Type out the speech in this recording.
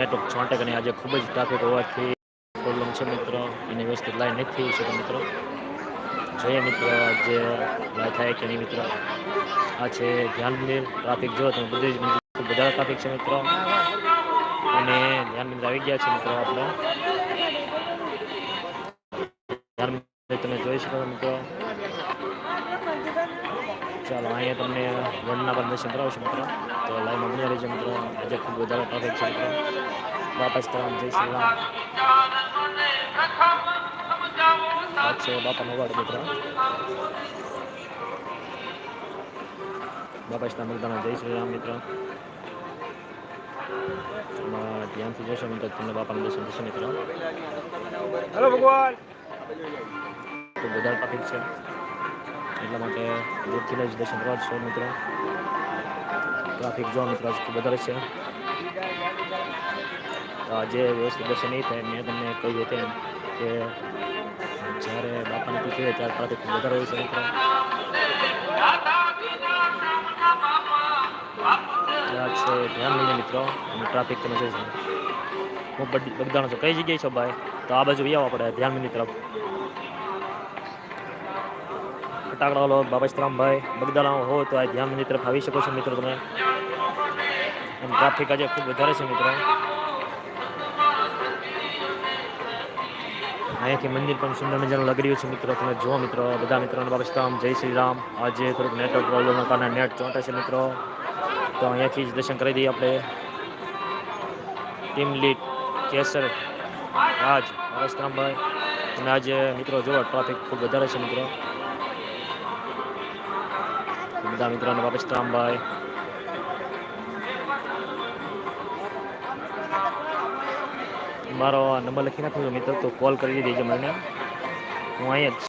Network છોંટેક અને આજે ખૂબ જ ટ્રાફિક હોવાથી પ્રોબ્લેમ છે મિત્રો. એની વ્યવસ્થિત લાઈન નથી થઈ શકે મિત્રો. જોઈએ મિત્રો જે લાઈ થાય કે નહીં મિત્રો. આ છે ધ્યાન મંદિર ટ્રાફિક જો તમે બધી જ ખૂબ વધારે ટ્રાફિક છે મિત્રો. અને ધ્યાન મંદિર આવી ગયા છે મિત્રો આપણે. ધ્યાન મંદિર તમે જોઈ શકો મિત્રો. ચાલો અહીંયા તમને વડના પર દર્શન કરાવશું મિત્રો તો લાઈનમાં બની રહીજો મિત્રો આજે ખૂબ વધારે ટ્રાફિક છે મિત્રો વાપસ તરફ જય શ્રી રામ આ છે બાપાનો વાડ મિત્રો બાપા સ્તા મગદાના જય શ્રી રામ મિત્રો એમાં ધ્યાનથી જોશો મિત્રો તમને બાપાનું દર્શન થશે મિત્રો હેલો ભગવાન ખૂબ વધારે ટ્રાફિક છે એટલા માટે દૂરથી જ દર્શન કરવા છો મિત્રો ટ્રાફિક જો મિત્રો. ખૂબ વધારે છે. જે વ્યવસ્થિત દર્શન નહીં થાય મેં તમને કહ્યું તેમ કે જ્યારે બાપાને હોય ત્યારે ટ્રાફિક ખૂબ વધારે હોય છે મિત્રો. છે ધ્યાન લઈને મિત્રો, અને ટ્રાફિક તમે જોઈ શકો. હું બગદાણો છો. કઈ જગ્યાએ છો ભાઈ? તો આ બાજુ આવવા પડે ધ્યાન મંદિર તરફ ફટાકડા વાળો બાબાશ્રામભાઈ બગદાણા હો તો આ ધ્યાન મંદિર તરફ આવી શકો છો મિત્રો તમે અને ટ્રાફિક આજે ખૂબ વધારે છે મિત્રો અહીંયાથી મંદિર પણ સુંદર મજાનું લાગી રહ્યું છે મિત્રો તમે જુઓ મિત્રો બધા મિત્રોને બાબાશ્રામ જય શ્રી રામ આજે થોડુંક નેટવર્ક પ્રોબ્લેમના કારણે નેટ ચોંટે છે મિત્રો તો અહીંયાથી જ દર્શન કરી દઈએ આપણે ટીમ લીડ કેસર રાજ હરેશરામભાઈ અને આજે મિત્રો જુઓ ટ્રાફિક ખૂબ વધારે છે મિત્રો બધા મિત્રોને વાપસ રામભાઈ મારો નંબર લખી નાખું છું, મિત્રો, તો કોલ કરી દેજો મને. હું અહીંયા